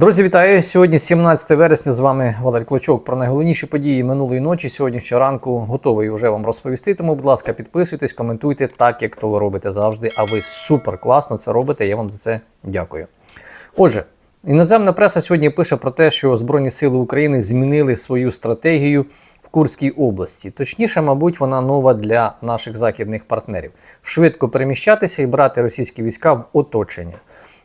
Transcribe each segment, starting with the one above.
Друзі, вітаю! Сьогодні 17 вересня. З вами Валерій Клочок. Про найголовніші події минулої ночі. Сьогоднішнього ранку готовий вже вам розповісти. Тому, будь ласка, підписуйтесь, коментуйте так, як то ви робите завжди. А ви супер класно це робите. Я вам за це дякую. Отже, іноземна преса сьогодні пише про те, що Збройні Сили України змінили свою стратегію в Курській області. Точніше, мабуть, вона нова для наших західних партнерів: швидко переміщатися і брати російські війська в оточення.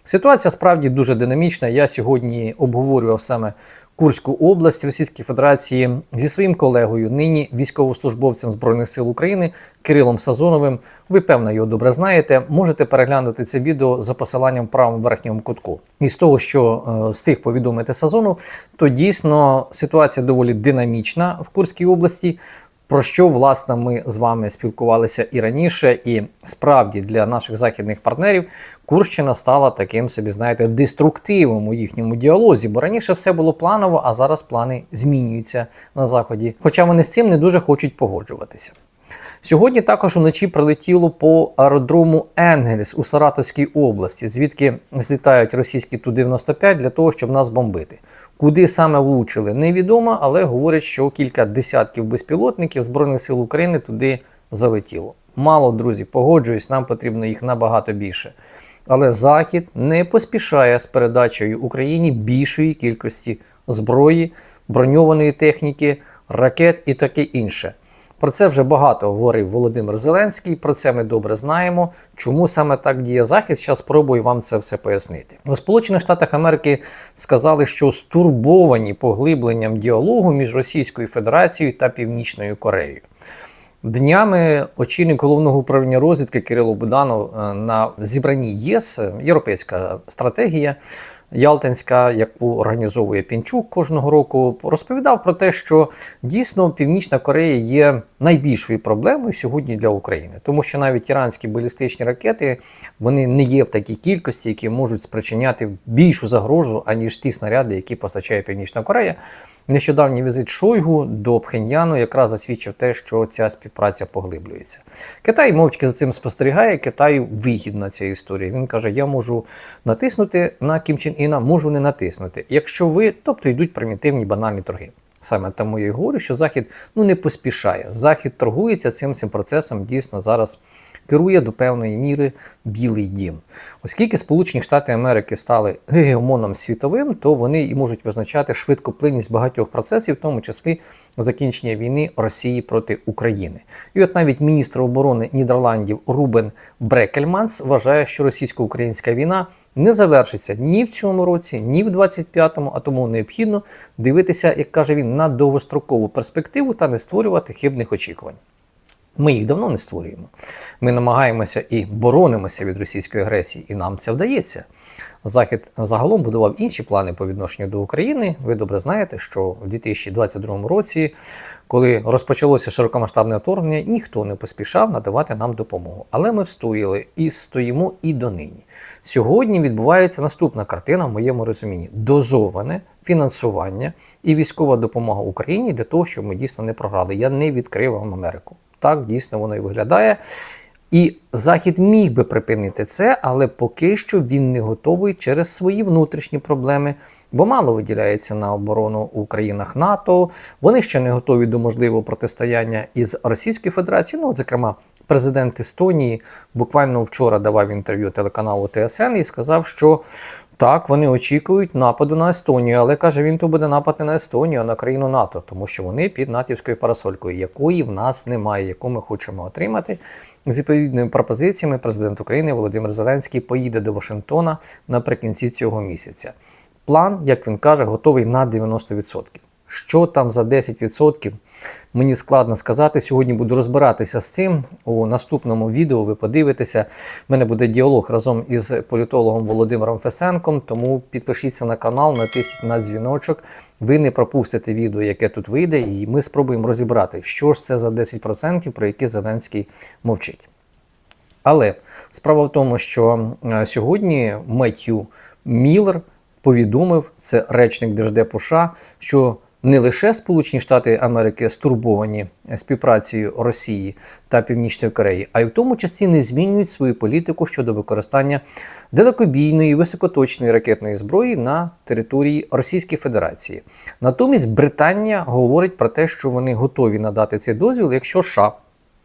Ситуація справді дуже динамічна. Я сьогодні обговорював саме Курську область Російської Федерації зі своїм колегою, нині військовослужбовцем Збройних сил України Кирилом Сазоновим. Ви певно його добре знаєте. Можете переглянути це відео за посиланням в правому верхньому кутку. І з того, що е, встиг повідомити Сазонов, то дійсно ситуація доволі динамічна в Курській області. Про що власне ми з вами спілкувалися і раніше, і справді для наших західних партнерів Курщина стала таким собі, знаєте, деструктивом у їхньому діалозі, бо раніше все було планово, а зараз плани змінюються на заході. Хоча вони з цим не дуже хочуть погоджуватися. Сьогодні також уночі прилетіло по аеродрому Енгельс у Саратовській області, звідки злітають російські Ту-95 для того, щоб нас бомбити. Куди саме влучили, невідомо, але говорять, що кілька десятків безпілотників Збройних сил України туди залетіло. Мало, друзі, погоджуюсь, нам потрібно їх набагато більше. Але Захід не поспішає з передачею Україні більшої кількості зброї, броньованої техніки, ракет і таке інше. Про це вже багато говорив Володимир Зеленський. Про це ми добре знаємо. Чому саме так діє Захід? Зараз спробую вам це все пояснити. У Сполучених Штатах Америки сказали, що стурбовані поглибленням діалогу між Російською Федерацією та Північною Кореєю. Днями очільник головного управління розвідки Кирило Буданов е, на зібранні ЄС європейська стратегія. Ялтинська, яку організовує Пінчук кожного року, розповідав про те, що дійсно Північна Корея є найбільшою проблемою сьогодні для України, тому що навіть іранські балістичні ракети вони не є в такій кількості, які можуть спричиняти більшу загрозу, аніж ті снаряди, які постачає Північна Корея. Нещодавній візит Шойгу до Пхеньяну якраз засвідчив те, що ця співпраця поглиблюється. Китай мовчки за цим спостерігає. Китаю вигідна ця історія. Він каже: Я можу натиснути на Кім Чен Іна, можу не натиснути. Якщо ви, тобто йдуть примітивні банальні торги. Саме тому я й говорю, що Захід ну не поспішає. Захід торгується цим цим процесом. Дійсно зараз керує до певної міри Білий Дім. Оскільки Сполучені Штати Америки стали гегемоном світовим, то вони і можуть визначати швидкоплинність багатьох процесів, в тому числі закінчення війни Росії проти України. І от навіть міністр оборони Нідерландів Рубен Брекельманс вважає, що російсько-українська війна не завершиться ні в цьому році, ні в 25-му, а тому необхідно дивитися, як каже він, на довгострокову перспективу та не створювати хибних очікувань. Ми їх давно не створюємо. Ми намагаємося і боронимося від російської агресії, і нам це вдається. Захід загалом будував інші плани по відношенню до України. Ви добре знаєте, що в 2022 році, коли розпочалося широкомасштабне вторгнення, ніхто не поспішав надавати нам допомогу. Але ми встояли і стоїмо і донині. Сьогодні відбувається наступна картина в моєму розумінні: дозоване фінансування і військова допомога Україні для того, щоб ми дійсно не програли. Я не відкрив вам Америку. Так дійсно воно і виглядає. І Захід міг би припинити це, але поки що він не готовий через свої внутрішні проблеми, бо мало виділяється на оборону у країнах НАТО. Вони ще не готові до можливого протистояння із Російською Федерацією. Ну, зокрема, президент Естонії буквально вчора давав інтерв'ю телеканалу ТСН і сказав, що так, вони очікують нападу на Естонію, але каже, він то буде напад не на Естонію, а на країну НАТО, тому що вони під натівською парасолькою, якої в нас немає, яку ми хочемо отримати. З відповідними пропозиціями президент України Володимир Зеленський поїде до Вашингтона наприкінці цього місяця. План, як він каже, готовий на 90%. Що там за 10%, мені складно сказати. Сьогодні буду розбиратися з цим. У наступному відео ви подивитеся. У мене буде діалог разом із політологом Володимиром Фесенком. Тому підпишіться на канал, натисніть на дзвіночок. Ви не пропустите відео, яке тут вийде, і ми спробуємо розібрати, що ж це за 10%, про які Зеленський мовчить. Але справа в тому, що е, сьогодні Меттью Міллер повідомив, це речник Держдепу США, що не лише Сполучені Штати Америки стурбовані співпрацею Росії та Північної Кореї, а й в тому числі не змінюють свою політику щодо використання далекобійної високоточної ракетної зброї на території Російської Федерації. Натомість Британія говорить про те, що вони готові надати цей дозвіл, якщо США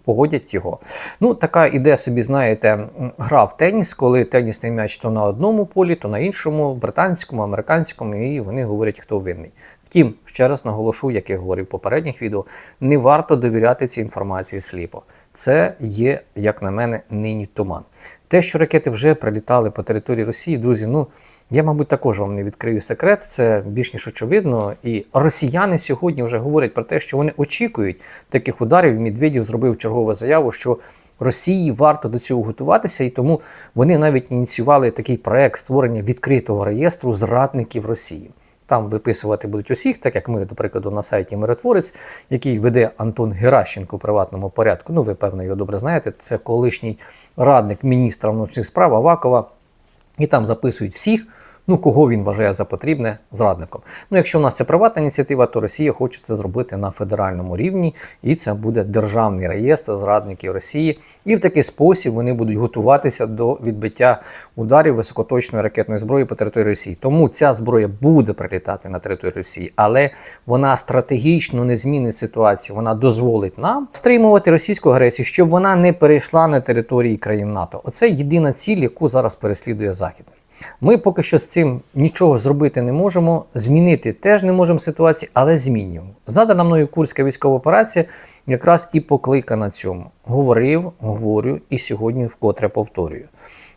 погодять його. Ну, така іде собі, знаєте, гра в теніс, коли тенісний м'яч то на одному полі, то на іншому, британському, американському, і вони говорять, хто винний. Втім, ще раз наголошу, як я говорив в попередніх відео, не варто довіряти цій інформації сліпо. Це є, як на мене, нині туман. Те, що ракети вже прилітали по території Росії, друзі, ну я, мабуть, також вам не відкрию секрет, це більш ніж очевидно. І росіяни сьогодні вже говорять про те, що вони очікують таких ударів. Медведєв зробив чергову заяву, що Росії варто до цього готуватися, і тому вони навіть ініціювали такий проект створення відкритого реєстру зрадників Росії. Там виписувати будуть усіх, так як ми, до прикладу, на сайті Миротворець, який веде Антон Геращенко у приватному порядку. Ну, ви певно його добре знаєте. Це колишній радник міністра внутрішніх справ Авакова. І там записують всіх, ну кого він вважає за потрібне зрадником. Ну, якщо у нас це приватна ініціатива, то Росія хоче це зробити на федеральному рівні, і це буде державний реєстр зрадників Росії. І в такий спосіб вони будуть готуватися до відбиття ударів високоточної ракетної зброї по території Росії. Тому ця зброя буде прилітати на територію Росії, але вона стратегічно не змінить ситуацію. Вона дозволить нам стримувати російську агресію, щоб вона не перейшла на території країн НАТО. Оце єдина ціль, яку зараз переслідує Захід. Ми поки що з цим нічого зробити не можемо, змінити теж не можемо ситуацію, але змінюємо. Задана мною Курська військова операція якраз і покликана цьому. Говорив, говорю і сьогодні вкотре повторюю.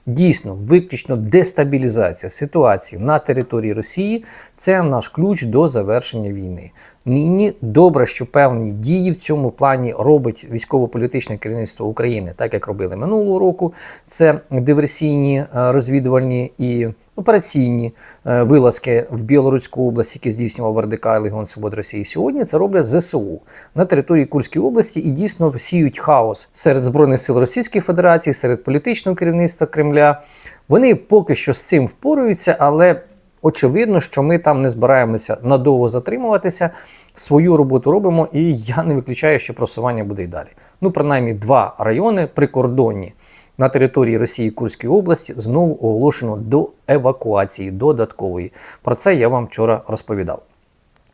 Дійсно, виключно дестабілізація ситуації на території Росії це наш ключ до завершення війни. Нині добре, що певні дії в цьому плані робить військово-політичне керівництво України, так як робили минулого року. Це диверсійні е, розвідувальні і операційні е, вилазки в Білоруську область, які здійснював РДК Легіон Свободи Росії. Сьогодні це роблять ЗСУ на території Курської області і дійсно сіють хаос серед збройних сил Російської Федерації, серед політичного керівництва Кремля. Вони поки що з цим впораються, але очевидно, що ми там не збираємося надовго затримуватися. Свою роботу робимо, і я не виключаю, що просування буде й далі. Ну, принаймні, два райони прикордонні на території Росії Курської області знову оголошено до евакуації додаткової. Про це я вам вчора розповідав.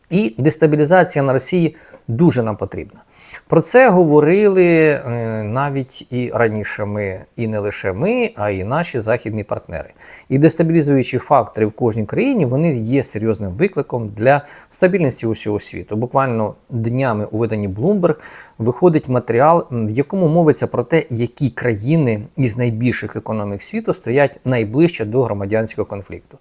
І дестабілізація на Росії дуже нам потрібна. Про це говорили е, навіть і раніше ми, і не лише ми, а й наші західні партнери. І дестабілізуючі фактори в кожній країні вони є серйозним викликом для стабільності усього світу. Буквально днями у виданні Bloomberg виходить матеріал, в якому мовиться про те, які країни із найбільших економік світу стоять найближче до громадянського конфлікту.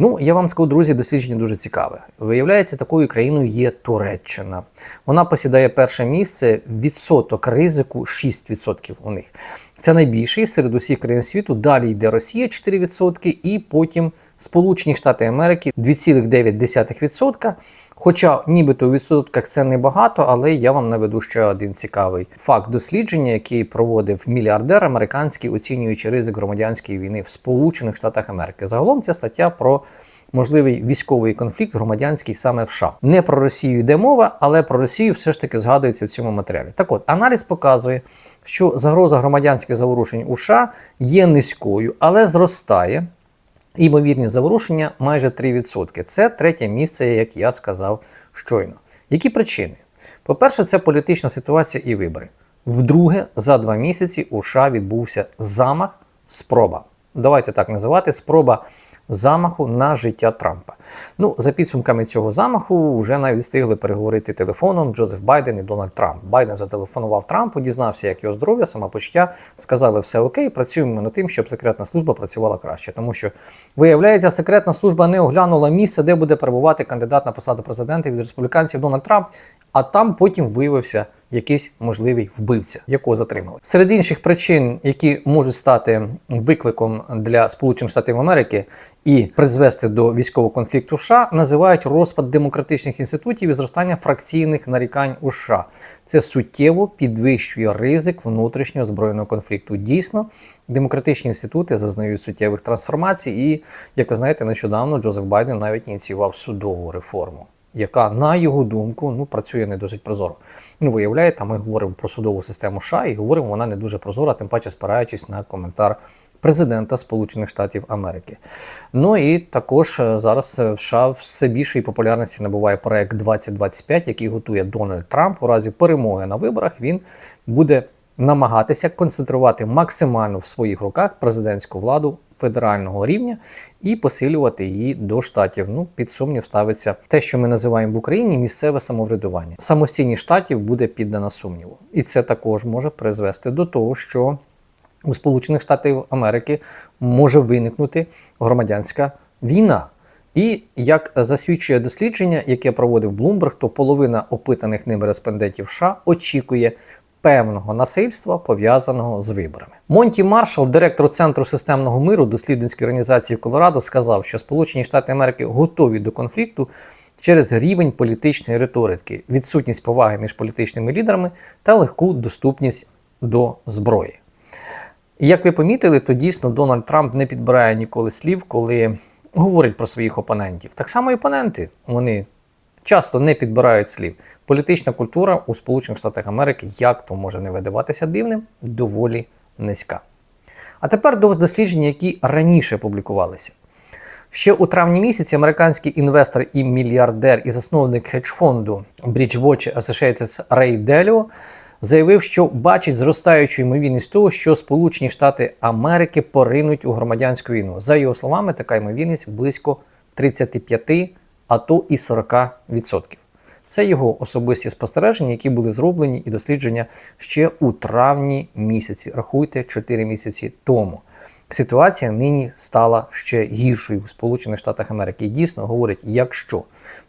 Ну, я вам скажу, друзі, дослідження дуже цікаве. Виявляється, такою країною є Туреччина. Вона посідає перше місце, відсоток ризику 6% у них. Це найбільший серед усіх країн світу. Далі йде Росія 4%, і потім Сполучені Штати Америки 2,9%. Хоча нібито у відсотках це небагато, але я вам наведу ще один цікавий факт дослідження, який проводив мільярдер американський, оцінюючи ризик громадянської війни в Сполучених Штатах Америки. Загалом ця стаття про можливий військовий конфлікт громадянський саме в США. Не про Росію йде мова, але про Росію все ж таки згадується в цьому матеріалі. Так от, аналіз показує, що загроза громадянських заворушень у США є низькою, але зростає. Імовірні заворушення майже 3%. Це третє місце, як я сказав щойно. Які причини? По-перше, це політична ситуація і вибори. Вдруге, за два місяці у США відбувся замах, спроба. Давайте так називати спроба замаху на життя Трампа. Ну, за підсумками цього замаху, вже навіть встигли переговорити телефоном Джозеф Байден і Дональд Трамп. Байден зателефонував Трампу, дізнався, як його здоров'я, самопочуття, сказали, все окей, працюємо над тим, щоб секретна служба працювала краще. Тому що, виявляється, секретна служба не оглянула місце, де буде перебувати кандидат на посаду президента від республіканців Дональд Трамп, а там потім виявився якийсь можливий вбивця, якого затримали. Серед інших причин, які можуть стати викликом для Сполучених Штатів Америки і призвести до військового конфлікту США, називають розпад демократичних інститутів і зростання фракційних нарікань у США. Це суттєво підвищує ризик внутрішнього збройного конфлікту. Дійсно, демократичні інститути зазнають суттєвих трансформацій, і як ви знаєте, нещодавно Джозеф Байден навіть ініціював судову реформу. яка, на його думку, ну, працює не досить прозоро. Ну, виявляєте, ми говоримо про судову систему США і говоримо, вона не дуже прозора, тим паче спираючись на коментар президента Сполучених Штатів Америки. Ну і також е, зараз е, в США все більшої популярності набуває проект 2025, який готує Дональд Трамп. У разі перемоги на виборах він буде намагатися концентрувати максимально в своїх руках президентську владу федерального рівня і посилювати її до штатів. Ну, під сумнів ставиться те, що ми називаємо в Україні місцеве самоврядування. Самостійність штатів буде піддана сумніву, і це також може призвести до того, що у Сполучених Штатів Америки може виникнути громадянська війна. І як засвідчує дослідження, яке проводив Bloomberg, то половина опитаних ним респондентів США очікує певного насильства пов'язаного з виборами. Монті Маршал, директор Центру системного миру дослідницької організації Колорадо, сказав, що Сполучені Штати Америки готові до конфлікту через рівень політичної риторики, відсутність поваги між політичними лідерами та легку доступність до зброї. Як ви помітили, то дійсно Дональд Трамп не підбирає ніколи слів, коли говорить про своїх опонентів. Так само і опоненти вони часто не підбирають слів. Політична культура у Сполучених Штатах Америки, як то може не видаватися дивним, доволі низька. А тепер до досліджень, які раніше публікувалися. Ще у травні місяці американський інвестор і мільярдер і засновник хедж-фонду Bridgewater Associates Рей Деліо заявив, що бачить зростаючу ймовірність того, що Сполучені Штати Америки поринуть у громадянську війну. За його словами, така ймовірність близько 35, а то і 40%. Це його особисті спостереження, які були зроблені і дослідження ще у травні місяці. Рахуйте 4 місяці тому. Ситуація нині стала ще гіршою в Сполучених Штатах Америки. І дійсно говорить, якщо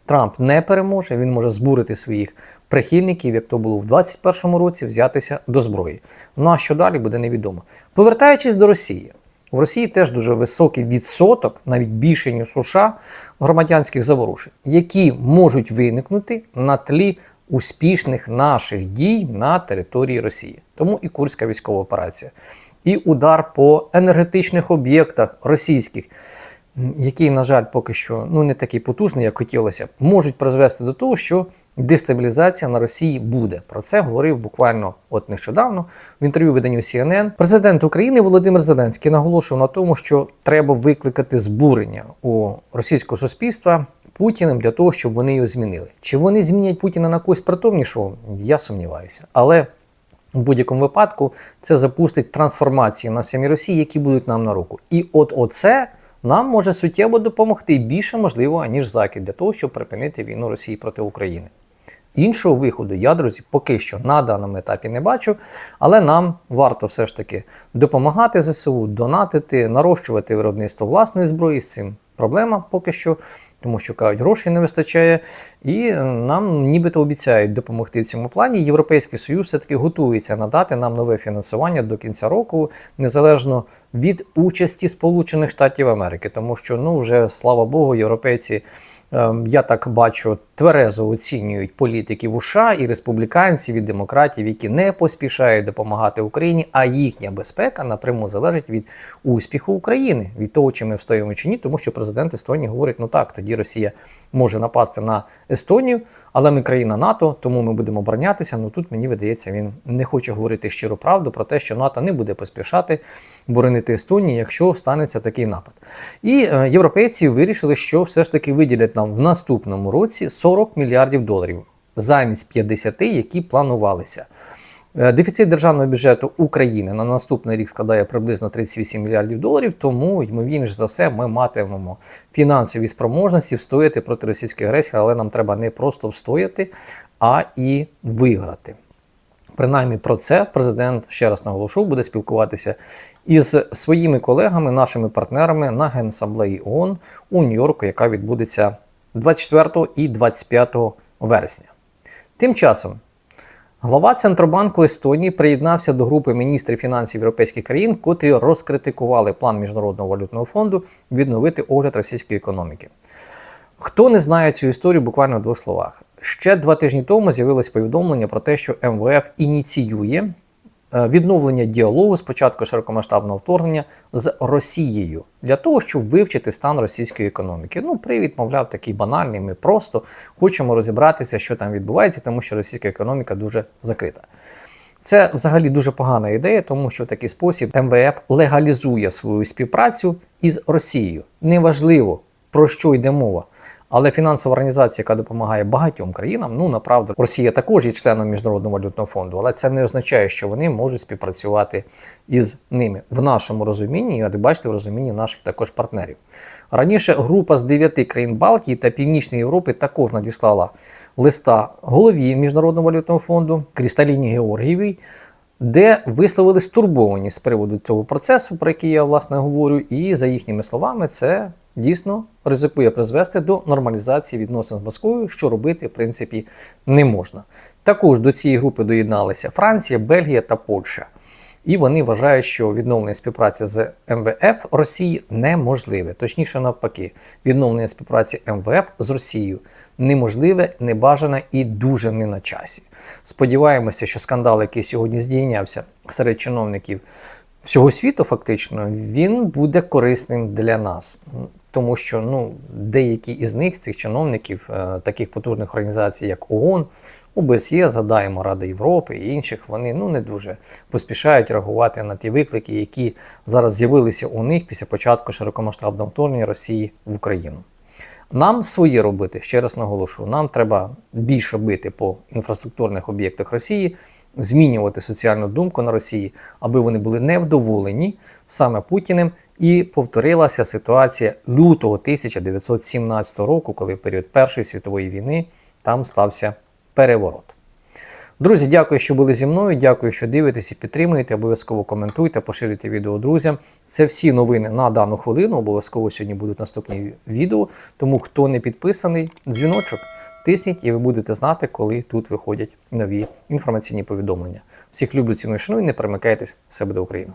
Трамп не переможе, він може збурити своїх прихильників, як то було в 2021 році, взятися до зброї. Ну а що далі буде невідомо. Повертаючись до Росії, в Росії теж дуже високий відсоток, навіть більше ніж США, громадянських заворушень, які можуть виникнути на тлі успішних наших дій на території Росії. Тому і Курська військова операція, і удар по енергетичних об'єктах російських. Який, на жаль, поки що ну не такий потужний, як хотілося, можуть призвести до того, що дестабілізація на Росії буде. Про це говорив буквально от нещодавно в інтерв'ю виданню CNN. Президент України Володимир Зеленський наголошував на тому, що треба викликати збурення у російського суспільства Путіним для того, щоб вони його змінили. Чи вони змінять Путіна на когось притомнішого? Я сумніваюся, але. У будь-якому випадку це запустить трансформації на самій Росії, які будуть нам на руку. І от оце нам може суттєво допомогти більше можливо, ніж Захід, для того, щоб припинити війну Росії проти України. Іншого виходу я, друзі, поки що на даному етапі не бачу, але нам варто все ж таки допомагати ЗСУ, донатити, нарощувати виробництво власної зброї. З цим проблема поки що, тому що кажуть, грошей не вистачає, і нам нібито обіцяють допомогти в цьому плані. Європейський Союз все-таки готується надати нам нове фінансування до кінця року, незалежно від участі Сполучених Штатів Америки, тому що ну вже слава Богу, європейці. Ем, я так бачу, тверезо оцінюють політиків США і республіканців і демократів, які не поспішають допомагати Україні, а їхня безпека напряму залежить від успіху України, від того, чи ми встоїмо чи ні, тому що президент Естонії говорить: ну так, тоді Росія може напасти на Естонію, але ми країна НАТО, тому ми будемо оборонятися. Ну тут мені видається, він не хоче говорити щиру правду про те, що НАТО не буде поспішати боронити Естонію, якщо станеться такий напад. І е, європейці вирішили, що все ж таки виділять нам в наступному році 40 мільярдів доларів замість 50, які планувалися. Е, дефіцит державного бюджету України на наступний рік складає приблизно 38 мільярдів доларів, тому, ймовірніше за все, ми матимемо фінансові спроможності встояти проти російської агресії, але нам треба не просто встояти, а і виграти. Принаймні про це президент ще раз наголошую, буде спілкуватися із своїми колегами, нашими партнерами на Генасамблеї ООН у Нью-Йорку, яка відбудеться 24 і 25 вересня. Тим часом глава Центробанку Естонії приєднався до групи міністрів фінансів європейських країн, котрі розкритикували план Міжнародного валютного фонду відновити огляд російської економіки. Хто не знає цю історію, буквально в двох словах. Ще два тижні тому з'явилось повідомлення про те, що МВФ ініціює відновлення діалогу з початку широкомасштабного вторгнення з Росією для того, щоб вивчити стан російської економіки. Ну, привід, мовляв, такий банальний. Ми просто хочемо розібратися, що там відбувається, тому що російська економіка дуже закрита. Це взагалі дуже погана ідея, тому що в такий спосіб МВФ легалізує свою співпрацю із Росією. Неважливо про що йде мова. Але фінансова організація, яка допомагає багатьом країнам, ну направду, Росія також є членом міжнародного валютного фонду, але це не означає, що вони можуть співпрацювати із ними в нашому розумінні, і от бачите, в розумінні наших також партнерів. Раніше група з дев'яти країн Балтії та Північної Європи також надіслала листа голові Міжнародного валютного фонду Крісталіні Георгієвій, де висловили стурбованість з приводу цього процесу, про який я власне говорю, і за їхніми словами, це дійсно ризикує призвести до нормалізації відносин з Москвою, що робити в принципі не можна. Також до цієї групи доєдналися Франція, Бельгія та Польща. І вони вважають, що відновлення співпраці з МВФ Росії неможливе. Точніше, навпаки, відновлення співпраці МВФ з Росією неможливе, небажане і дуже не на часі. Сподіваємося, що скандал, який сьогодні здійнявся серед чиновників всього світу, фактично, він буде корисним для нас. Тому що ну, деякі із них, цих чиновників, е, таких потужних організацій, як ООН, ОБСЄ, згадаємо Рада Європи і інших, вони ну не дуже поспішають реагувати на ті виклики, які зараз з'явилися у них після початку широкомасштабного вторгнення Росії в Україну. Нам своє робити, ще раз наголошую, нам треба більше бити по інфраструктурних об'єктах Росії, змінювати соціальну думку на Росії, аби вони були невдоволені саме Путіним. І повторилася ситуація лютого 1917 року, коли в період Першої світової війни там стався переворот. Друзі, дякую, що були зі мною. Дякую, що дивитесь і підтримуєте. Обов'язково коментуйте, поширюйте відео друзям. Це всі новини на дану хвилину. Обов'язково сьогодні будуть наступні відео. Тому хто не підписаний, дзвіночок тисніть, і ви будете знати, коли тут виходять нові інформаційні повідомлення. Всіх люблю ціную шаную, не перемикайтесь, все буде Україна!